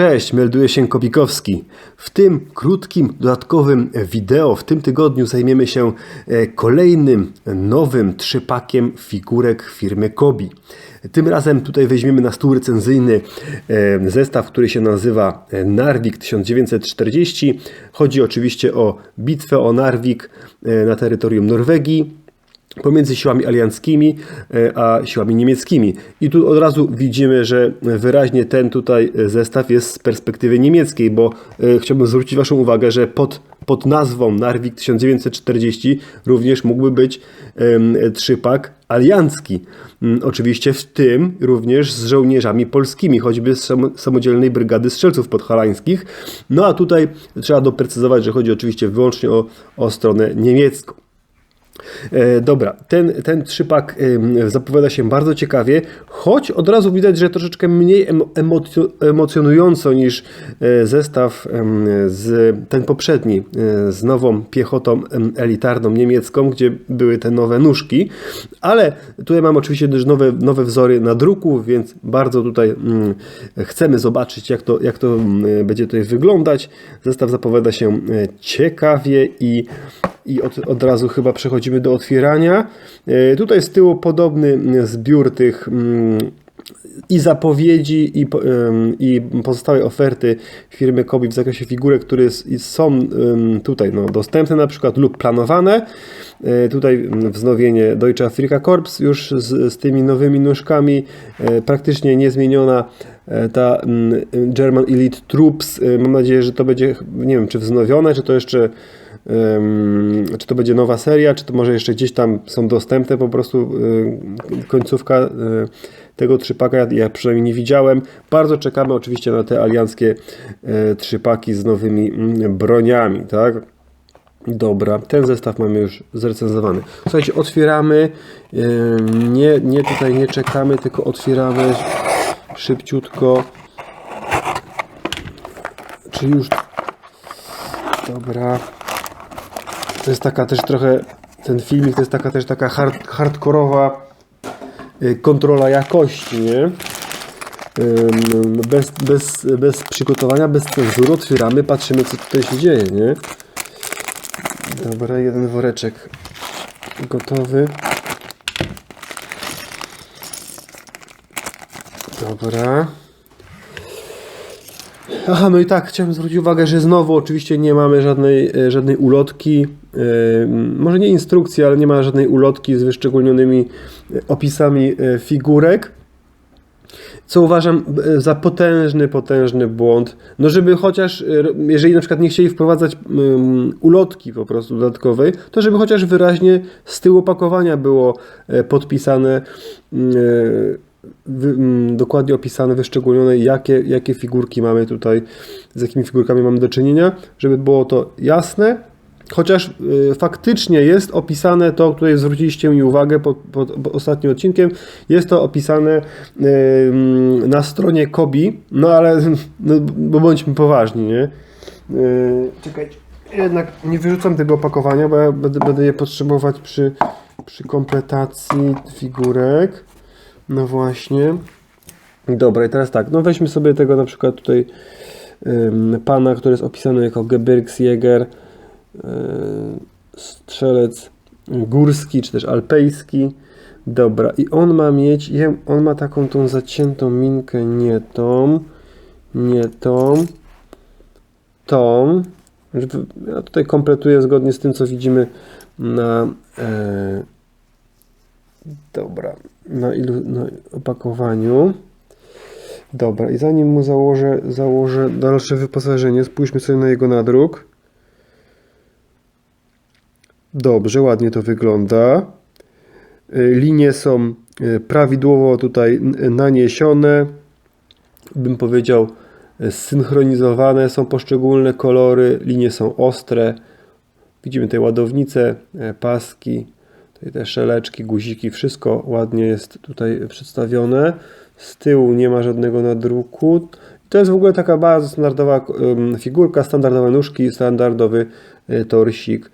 Cześć, melduje się Kopikowski. W tym krótkim, dodatkowym wideo w tym tygodniu zajmiemy się e, kolejnym nowym trzypakiem figurek firmy Kobi. Tym razem tutaj weźmiemy na stół recenzyjny e, zestaw, który się nazywa e, Narvik 1940. Chodzi oczywiście o bitwę o Narvik na terytorium Norwegii pomiędzy siłami alianckimi e, a siłami niemieckimi. I tu od razu widzimy, że wyraźnie ten tutaj zestaw jest z perspektywy niemieckiej, bo e, chciałbym zwrócić Waszą uwagę, że pod, pod nazwą Narvik 1940 również mógłby być trzypak aliancki. Mm, oczywiście w tym również z żołnierzami polskimi, choćby z samodzielnej brygady strzelców podhalańskich. No a tutaj trzeba doprecyzować, że chodzi oczywiście wyłącznie o, o stronę niemiecką. E, dobra, ten, ten trzypak zapowiada się bardzo ciekawie, choć od razu widać, że troszeczkę mniej emocjonująco niż e, zestaw z ten poprzedni e, z nową piechotą elitarną niemiecką, gdzie były te nowe nóżki, ale tutaj mam oczywiście też nowe, nowe wzory na druku, więc bardzo tutaj mm, chcemy zobaczyć, jak to, jak to mm, będzie tutaj wyglądać. Zestaw zapowiada się ciekawie i i od, od razu chyba przechodzimy do otwierania. E, tutaj z tyłu podobny zbiór tych mm, i zapowiedzi, i, i pozostałe oferty firmy Kobi w zakresie figurek, które są tutaj no, dostępne na przykład lub planowane. E, tutaj wznowienie Deutsche Afrika Corps już z, z tymi nowymi nóżkami, e, praktycznie niezmieniona ta German Elite Troops. Mam nadzieję, że to będzie, nie wiem, czy wznowione, czy to jeszcze czy to będzie nowa seria, czy to może jeszcze gdzieś tam są dostępne po prostu końcówka y, tego trzypaka, ja przynajmniej nie widziałem. Bardzo czekamy oczywiście na te alianckie y, trzypaki z nowymi mm, broniami, tak? Dobra, ten zestaw mamy już zrecenzowany. Słuchajcie, otwieramy, nie, nie tutaj nie czekamy, tylko otwieramy szybciutko. Czy już... Dobra. To jest taka też trochę, ten filmik to jest taka też taka hard, hardkorowa y, kontrola jakości, nie? Bez, bez, bez przygotowania, bez cenzury otwieramy, patrzymy co tutaj się dzieje, nie? Dobra, jeden woreczek gotowy. Dobra. Aha, no i tak, chciałem zwrócić uwagę, że znowu oczywiście nie mamy żadnej, e, żadnej ulotki, yy, może nie instrukcji, ale nie ma żadnej ulotki z wyszczególnionymi e, opisami figurek. Co uważam za potężny, potężny błąd. No, żeby chociaż, jeżeli na przykład nie chcieli wprowadzać ulotki po prostu dodatkowej, to żeby chociaż wyraźnie z tyłu opakowania było podpisane. Mm, dokładnie opisane, wyszczególnione, jakie, jakie figurki mamy tutaj, z jakimi figurkami mamy do czynienia, żeby było to jasne. Chociaż y, faktycznie jest opisane to, tutaj zwróciliście mi uwagę pod, pod, pod ostatnim odcinkiem, jest to opisane y, na stronie Kobi, no ale no, bo bądźmy poważni, nie? Y, czekajcie, jednak nie wyrzucam tego opakowania, bo ja będę, będę je potrzebować przy, przy kompletacji figurek. No właśnie. Dobra, i teraz tak, no weźmy sobie tego na przykład tutaj pana, który jest opisany jako Gebirgsjäger, yy, strzelec górski, czy też alpejski. Dobra, i on ma mieć, on ma taką tą zaciętą minkę, nie tą, nie tą, tą. Ja tutaj kompletuję zgodnie z tym, co widzimy na e, Dobra, na, ilu, na opakowaniu. Dobra, i zanim mu założę, założę dalsze wyposażenie, spójrzmy sobie na jego nadruk. Dobrze, ładnie to wygląda. Y, linie są y, prawidłowo tutaj naniesione. Bym powiedział zsynchronizowane są poszczególne kolory. Linie są ostre. Widzimy tutaj ładownice, paski, Tutaj te szeleczki, guziki, wszystko ładnie jest tutaj przedstawione. Z tyłu nie ma żadnego nadruku. To jest w ogóle taka bardzo standardowa figurka, standardowe nóżki, standardowy e, torsik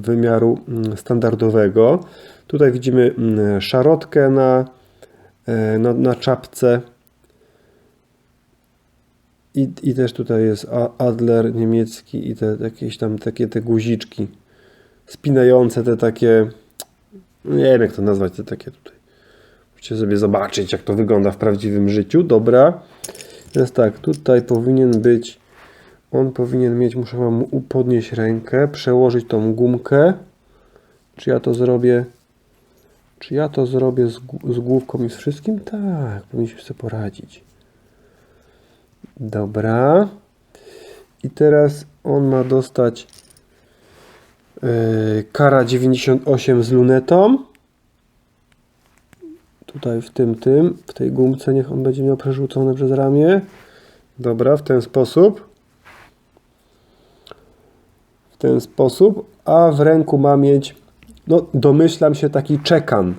wymiaru standardowego. Tutaj widzimy szarotkę na, e, na, na czapce. I, I też tutaj jest Adler niemiecki i te jakieś tam takie te guziczki spinające te takie, nie wiem jak to nazwać, te takie tutaj. Musicie sobie zobaczyć jak to wygląda w prawdziwym życiu. Dobra. Teraz tak, tutaj powinien być, on powinien mieć, muszę wam podnieść rękę, przełożyć tą gumkę. Czy ja to zrobię? Czy ja to zrobię z, z główką i z wszystkim? Tak, powinniśmy sobie poradzić. Dobra. I teraz on ma dostać kara 98 z lunetą. Tutaj w tym, tym, w tej gumce niech on będzie miał przerzucone przez ramię. Dobra, w ten sposób. W ten sposób. A w ręku ma mieć, no domyślam się, taki czekan.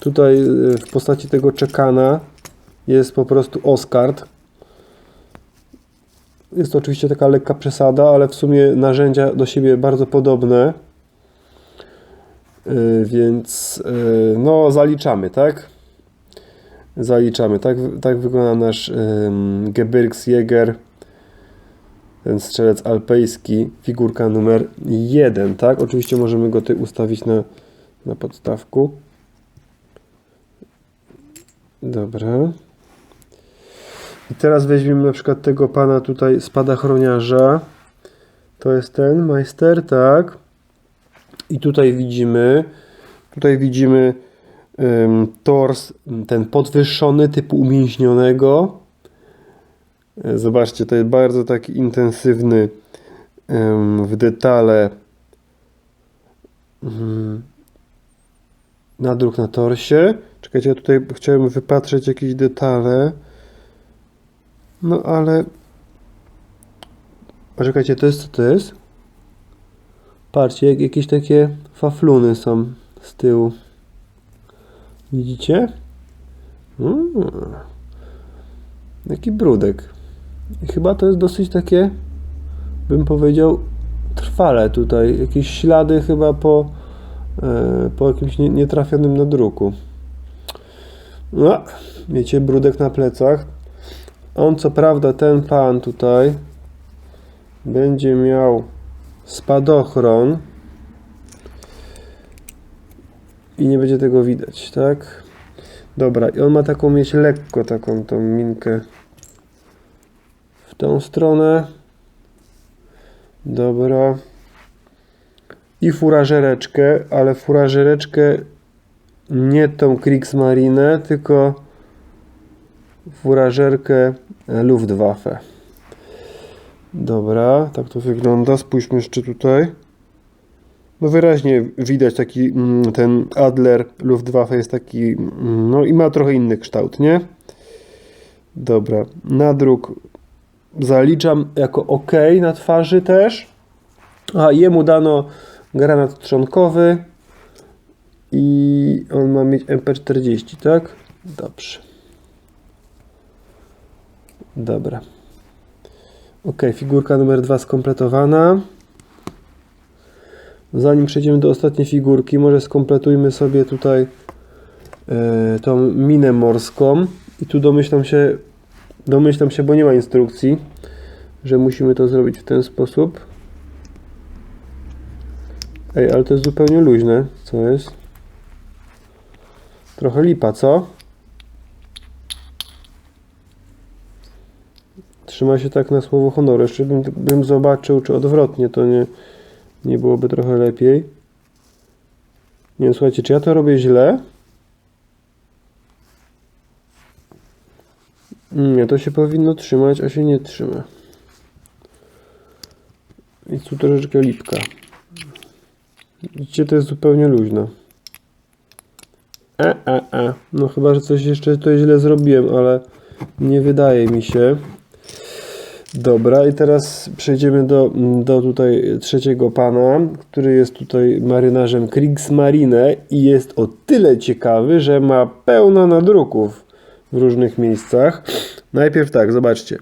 Tutaj yy, w postaci tego czekana jest po prostu Oscard. Jest to oczywiście taka lekka przesada, ale w sumie narzędzia do siebie bardzo podobne. Yy, Więc yy, no zaliczamy, tak? Zaliczamy. Tak, tak wygląda nasz ym, Gebirgsjäger, ten strzelec alpejski, figurka numer 1, tak? Oczywiście możemy go tutaj ustawić na, na podstawku. Dobra. I teraz weźmiemy na przykład tego pana tutaj spadachroniarza. To jest ten majster, tak? I tutaj widzimy, tutaj widzimy ym, tors, ten podwyższony typu umięśnionego. E, Zobaczcie, to jest bardzo taki intensywny w detale ym, nadruk na torsie. Czekajcie, ja tutaj chciałem wypatrzeć jakieś detale. No ale. Poczekajcie, to jest co to jest? Patrzcie, jak jakieś takie fafluny są z tyłu. Widzicie? Mm. Jaki brudek. I chyba to jest dosyć takie, bym powiedział, trwale tutaj. Jakieś ślady chyba po, e, po jakimś nie, nietrafionym nadruku. No, wiecie, brudek na plecach. On, co prawda, ten pan tutaj będzie miał spadochron i nie będzie tego widać, tak? Dobra, i on ma taką mieć lekko taką tą minkę w tą stronę. Dobra. I furażereczkę, ale furażereczkę nie tą Kriegsmarine, tylko furażerkę Luftwaffe. Dobra, tak to wygląda. Spójrzmy jeszcze tutaj. No wyraźnie widać taki mm, ten Adler Luftwaffe jest taki, mm, no i ma trochę inny kształt, nie? Dobra, nadruk zaliczam jako OK na twarzy też. A jemu dano granat trzonkowy i on ma mieć MP40, tak? Dobrze. Dobra. Ok, figurka numer dwa skompletowana. Zanim przejdziemy do ostatniej figurki, może skompletujmy sobie tutaj e, tą minę morską. I tu domyślam się, domyślam się, bo nie ma instrukcji, że musimy to zrobić w ten sposób. Ej, ale to jest zupełnie luźne. Co jest? Trochę lipa, co? Trzyma się tak na słowo honoru. Jeszcze bym, bym zobaczył, czy odwrotnie to nie, nie byłoby trochę lepiej. Nie słuchajcie, czy ja to robię źle? Nie, to się powinno trzymać, a się nie trzyma. I tu troszeczkę lipka. Widzicie, to jest zupełnie luźno. E, e, e. No chyba, że coś jeszcze tutaj źle zrobiłem, ale nie wydaje mi się. Dobra, i teraz przejdziemy do, do tutaj trzeciego pana, który jest tutaj marynarzem Kriegsmarine i jest o tyle ciekawy, że ma pełno nadruków w różnych miejscach. Najpierw tak, zobaczcie.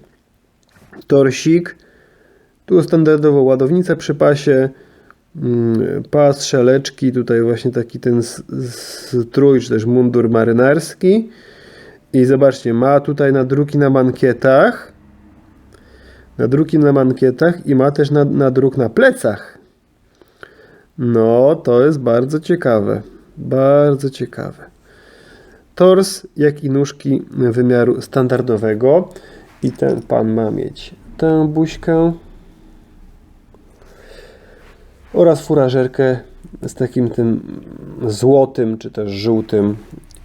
Torsik, tu standardowo ładownica przy pasie, mm, pas, szeleczki, tutaj właśnie taki ten strój, czy też mundur marynarski. I zobaczcie, ma tutaj nadruki na mankietach. Nadruki na mankietach i ma też nad, nadruk na plecach. No, to jest bardzo ciekawe. Bardzo ciekawe. Tors, jak i nóżki wymiaru standardowego. I ten pan ma mieć tę buźkę oraz furażerkę z takim tym złotym czy też żółtym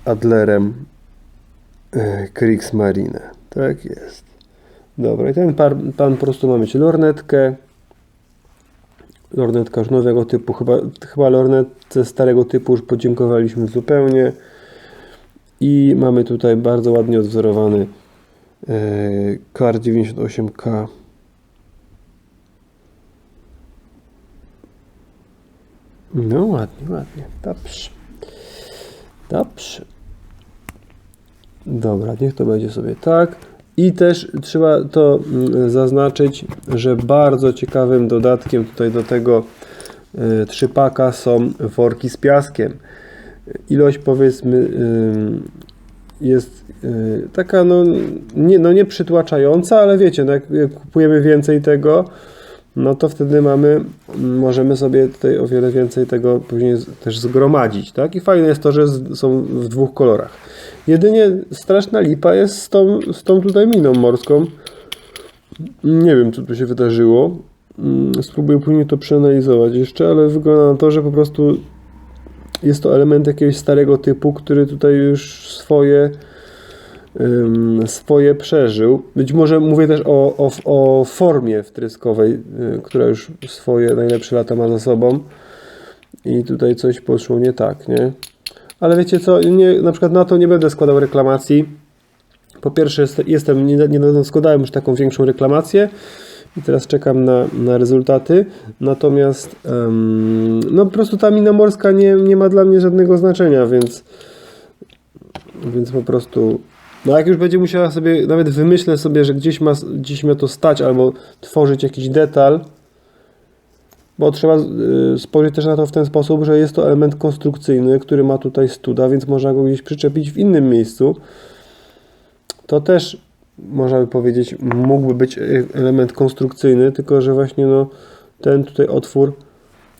adlerem e, Kriegsmarine. Tak jest. Dobra, i ten pan, pan po prostu ma mieć lornetkę. Lornetka już nowego typu, chyba, chyba lornetce starego typu już podziękowaliśmy zupełnie. I mamy tutaj bardzo ładnie odwzorowany e, KAR 98K. No ładnie, ładnie. Dobrze. Dobrze. Dobra, niech to będzie sobie tak. I też trzeba to mm, zaznaczyć, że bardzo ciekawym dodatkiem tutaj do tego y, trzypaka są worki z piaskiem. Ilość powiedzmy jest y, taka no nie, no ale wiecie, no jak kupujemy więcej tego, no to wtedy mamy, możemy sobie tutaj o wiele więcej tego później też zgromadzić, tak? I fajne jest to, że są w dwóch kolorach. Jedynie straszna lipa jest z tą, z tą tutaj miną morską. Nie wiem, co tu się wydarzyło. Mm, Spróbuję później to przeanalizować jeszcze, ale wygląda na to, że po prostu jest to element jakiegoś starego typu, który tutaj już swoje swoje przeżył. Być może mówię też o, o, o formie wtryskowej, y, która już swoje najlepsze lata ma za sobą. I tutaj coś poszło nie tak, nie? Ale wiecie co, nie, na przykład na to nie będę składał reklamacji. Po pierwsze, jest- jestem, nie- niedawno składałem już taką większą reklamację i teraz czekam na, na rezultaty. Natomiast em, no po prostu ta mina morska nie, nie ma dla mnie żadnego znaczenia, więc więc po prostu no jak już będzie musiała sobie, nawet wymyślę sobie, że gdzieś ma, gdzieś ma to stać albo tworzyć jakiś detal, bo trzeba y, spojrzeć też na to w ten sposób, że jest to element konstrukcyjny, który ma tutaj studa, więc można go gdzieś przyczepić w innym miejscu. To też można by powiedzieć, mógłby być y, element konstrukcyjny, tylko że właśnie no, ten tutaj otwór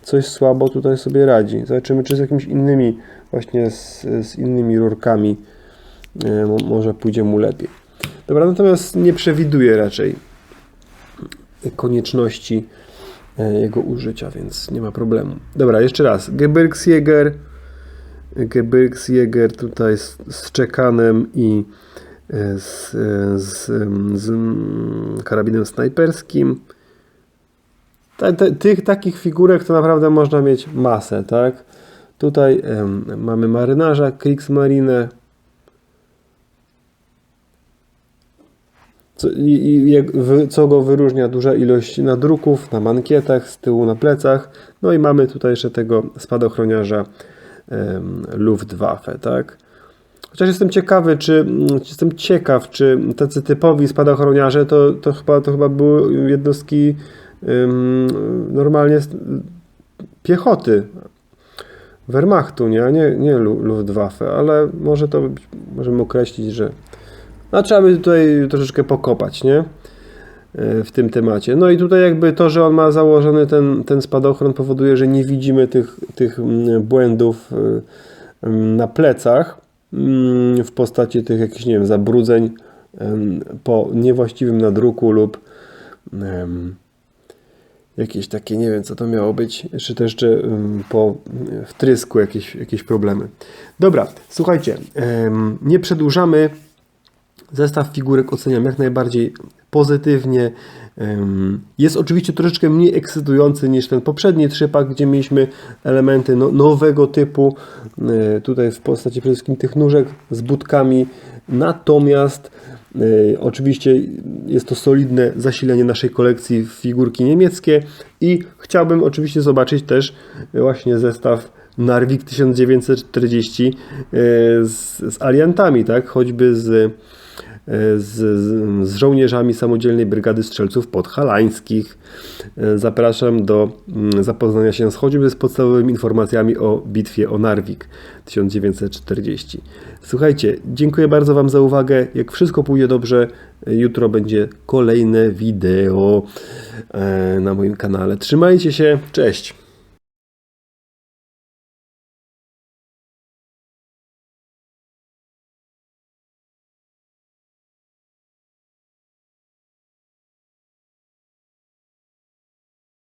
coś słabo tutaj sobie radzi. Zobaczymy, czy z jakimiś innymi, właśnie z, z innymi rurkami e, może pójdzie mu lepiej. Dobra, natomiast nie przewiduję raczej konieczności e, jego użycia, więc nie ma problemu. Dobra, jeszcze raz. Gebirgsjäger, Gebirgsjäger tutaj z, z czekanem i e, z, e, z, z mm, karabinem snajperskim. Tych takich figurek to naprawdę można mieć masę, tak? Tutaj mamy marynarza Kriegsmarine. Co, i, i, co go wyróżnia duża ilość nadruków na mankietach, z tyłu na plecach. No i mamy tutaj jeszcze tego spadochroniarza em, Luftwaffe, tak? Chociaż jestem ciekawy, czy mm, jestem ciekaw, czy tacy typowi spadochroniarze to, to, chyba, to chyba były jednostki ym, normalnie piechoty Wehrmachtu, nie, nie, nie Lu- Luftwaffe, ale może to możemy określić, że no, trzeba by tutaj troszeczkę pokopać, nie? E, W tym temacie. No i tutaj jakby to, że on ma założony ten, ten spadochron powoduje, że nie widzimy tych, tych mm, błędów y, ym, na plecach mm, w postaci tych jakichś, nie wiem, zabrudzeń po niewłaściwym nadruku lub jakieś takie, nie wiem co to miało być, czy też ym, po wtrysku jakieś, jakieś problemy. Dobra, słuchajcie, nie przedłużamy. Zestaw figurek oceniam jak najbardziej pozytywnie. Jest oczywiście troszeczkę mniej ekscytujący niż ten poprzedni trzypak, gdzie mieliśmy elementy no, nowego typu, e, tutaj w postaci przede wszystkim tych nóżek z budkami. Natomiast e, oczywiście jest to solidne zasilenie naszej kolekcji w figurki niemieckie i chciałbym oczywiście zobaczyć też właśnie zestaw Narvik 1940 e, z, z aliantami, tak? choćby z z, z, z żołnierzami Samodzielnej Brygady Strzelców Podhalańskich. E, Zapraszam do mm, zapoznania się z choćby z podstawowymi informacjami o bitwie o Narvik 1940. Słuchajcie, dziękuję bardzo Wam za uwagę. Jak wszystko pójdzie dobrze, jutro będzie kolejne wideo e, na moim kanale. Trzymajcie się, cześć!